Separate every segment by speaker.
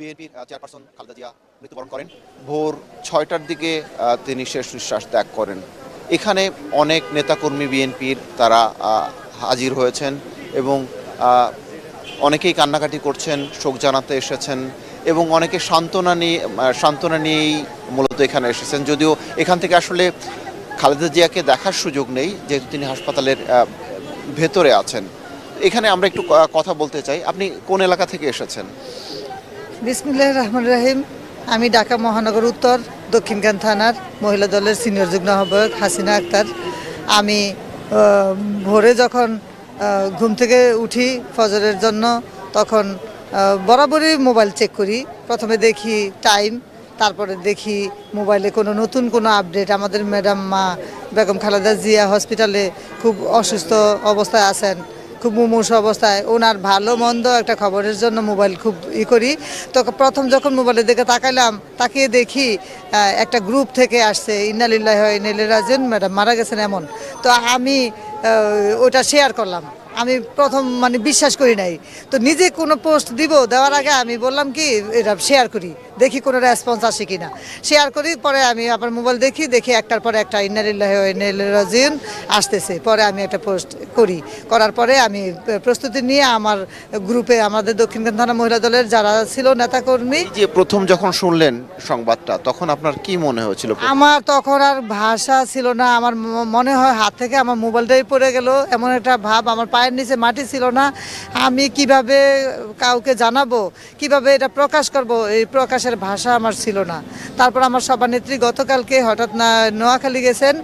Speaker 1: বিএনপির চেয়ারপারসন খালেদা জিয়া মৃত্যুবরণ করেন। ভোর ছয়টার দিকে তিনি শেষ নিঃশ্বাস ত্যাগ করেন। এখানে অনেক নেতাকর্মী বিএনপির তারা হাজির হয়েছেন এবং অনেকেই কান্নাকাটি করছেন, শোক জানাতে এসেছেন এবং অনেকে সান্ত্বনা নিয়ে সান্ত্বনা নিয়েই মূলত এখানে এসেছেন। যদিও এখান থেকে আসলে খালেদা জিয়াকে দেখার সুযোগ নেই, যেহেতু তিনি হাসপাতালের ভেতরে আছেন। এখানে আমরা একটু কথা বলতে চাই। আপনি কোন এলাকা থেকে এসেছেন?
Speaker 2: বিসমুল্লাহ রহমান রাহিম। আমি ঢাকা মহানগর উত্তর দক্ষিণখান থানার মহিলা দলের সিনিয়র যুগ্ম আহ্বায়ক হাসিনা আক্তার। আমি ভোরে যখন ঘুম থেকে উঠি ফজরের জন্য, তখন বরাবরই মোবাইল চেক করি। প্রথমে দেখি টাইম তারপরে দেখি মোবাইলে কোনো নতুন কোনো আপডেট আমাদের ম্যাডাম মা বেগম খালেদা জিয়া হসপিটালে খুব অসুস্থ অবস্থায় আছেন। খুব মুমূর্ষ অবস্থায়। ওনার ভালো, মন্দ একটা খবরের জন্য মোবাইল খুব ই করি। তো প্রথম যখন মোবাইলের দিকে তাকাইলাম, তাকিয়ে দেখি একটা গ্রুপ থেকে আসছে, ইন্নালিল্লাহ রাজেন ম্যাডাম মারা গেছেন এমন। তো আমি ওটা শেয়ার করলাম। আমি প্রথম মানে বিশ্বাস করি নাই। তো নিজে কোনো পোস্ট দিব দেওয়ার আগে আমি বললাম কি, এটা শেয়ার করি। দেখি কোনো রেসপন্স আসে কি না শেয়ার করি পরে আমি আবার মোবাইল দেখি দেখি একটার পরে একটা ইন্নালিল্লাহ রাজিন আসতেছে। পরে আমি একটা পোস্ট করি। করার পরে আমি প্রস্তুতি নিয়ে আমার গ্রুপে আমাদের দক্ষিণ থানা মহিলা দলের যারা ছিল নেতাকর্মী
Speaker 1: যে প্রথম যখন শুনলেন সংবাদটা তখন আপনার কি মনে হয়েছিল
Speaker 2: আমার তখন আর ভাষা ছিল না। আমার মনে হয় হাত থেকে আমার মোবাইলটাই পড়ে গেল। এমন একটা ভাব আমার পায়ের নিচে মাটি ছিল না। আমি কীভাবে কাউকে জানাব? কীভাবে এটা প্রকাশ করব? এই প্রকাশের ভাষা আমার ছিল না। তারপর আমার সভানেত্রী গতকালকে হঠাৎ না নোয়াখালী গেছেন।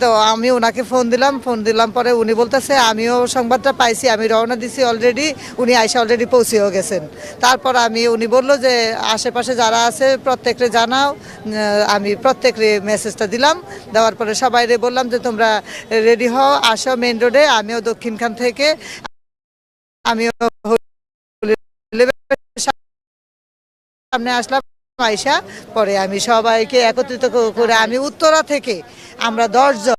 Speaker 2: তো আমি ওনাকে ফোন দিলাম ফোন দিলাম পরে উনি বলতেছে, আমিও সংবাদটা পাইছি, আমি রওনা দিছি অলরেডি উনি আইসা অলরেডি পৌঁছেও গেছেন। তারপর আমি, উনি বলল যে, আশেপাশে যারা আছে, প্রত্যেকরে জানাও। আমি প্রত্যেকরে মেসেজটা দিলাম। দেওয়ার পরে সবাইরে বললাম যে, তোমরা রেডি হও, আসো মেন রোডে আমিও দক্ষিণখান থেকে, আমিও সামনে আসলাম। আয়সা পরে আমি সবাইকে একত্রিত করে আমি উত্তরা থেকে আমরা দশজন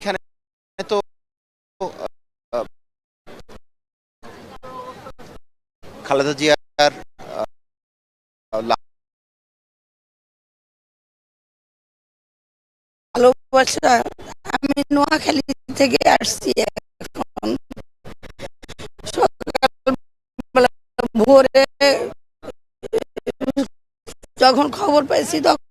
Speaker 1: এখানে তো খালেদা জিয়ার
Speaker 3: ভালোবাসা আমি নোয়াখালী থেকে আসছি এখন। সকালবেলা ভোরে যখন খবর পাইছি তখন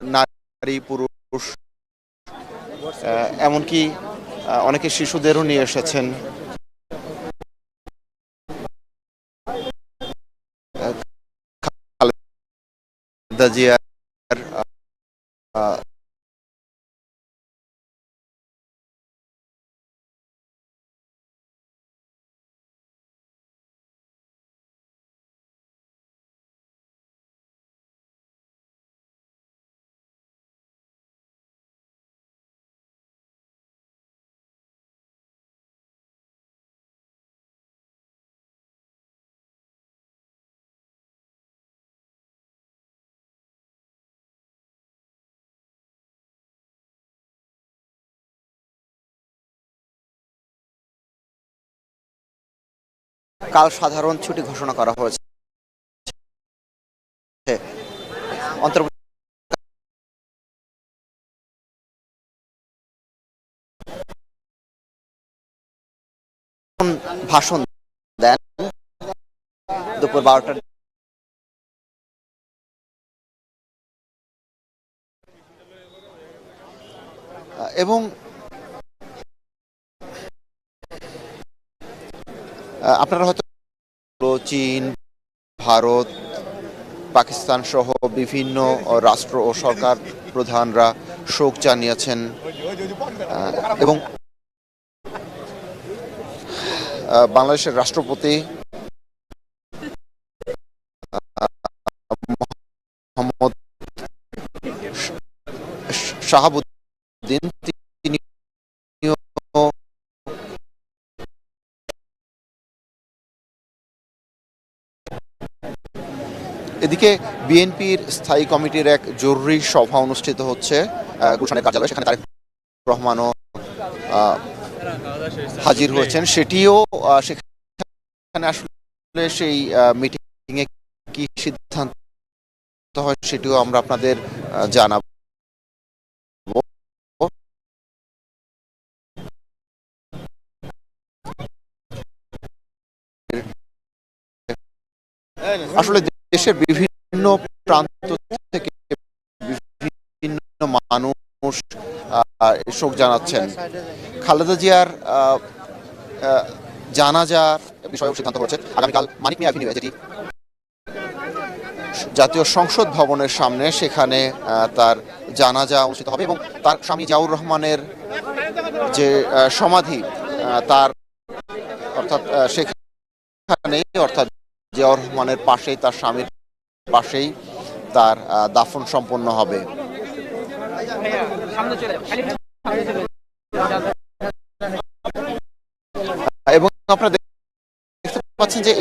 Speaker 1: নারী পুরুষ এমনকি অনেকে শিশুদেরও নিয়ে এসেছেন। খালেদা জিয়ার কাল সাধারণ ছুটি ঘোষণা করা হয়েছে। ভাষণ দেন। দুপুর বারোটার এবং আপনারা হয়তো চীন, ভারত, পাকিস্তান সহ বিভিন্ন রাষ্ট্র ও সরকার প্রধানরা শোক জানিয়েছেন এবং বাংলাদেশের রাষ্ট্রপতি মোহাম্মদ শাহাবুদ্দিন এদিকে বিএনপির স্থায়ী কমিটির এক জরুরি সভা অনুষ্ঠিত হচ্ছে গুলশানের কার্যালয়ে, সেখানে তারেক রহমানও হাজির হয়েছেন। সেটিও সেখানে আসলে সেই মিটিংয়ে কি সিদ্ধান্ত হয় সেটিও আমরা আপনাদের জানাব। আসলে দেশের বিভিন্ন প্রান্ত থেকে বিভিন্ন মানুষ শোক জানাচ্ছেন। খালেদা জিয়ার জানাজার বিষয়ে সিদ্ধান্ত হচ্ছে আগামীকাল মানিক মিয়া অ্যাভিনিউ যেটি জাতীয় সংসদ ভবনের সামনে, সেখানে তার জানাজা অনুষ্ঠিত হবে এবং তার স্বামী জাউর রহমানের যে সমাধি তার অর্থাৎ সেখানে অর্থাৎ জিয়াউর রহমানের পাশেই, তার স্বামীর পাশেই তার দাফন সম্পন্ন হবে। এবং আপনারা দেখতে পাচ্ছেন যে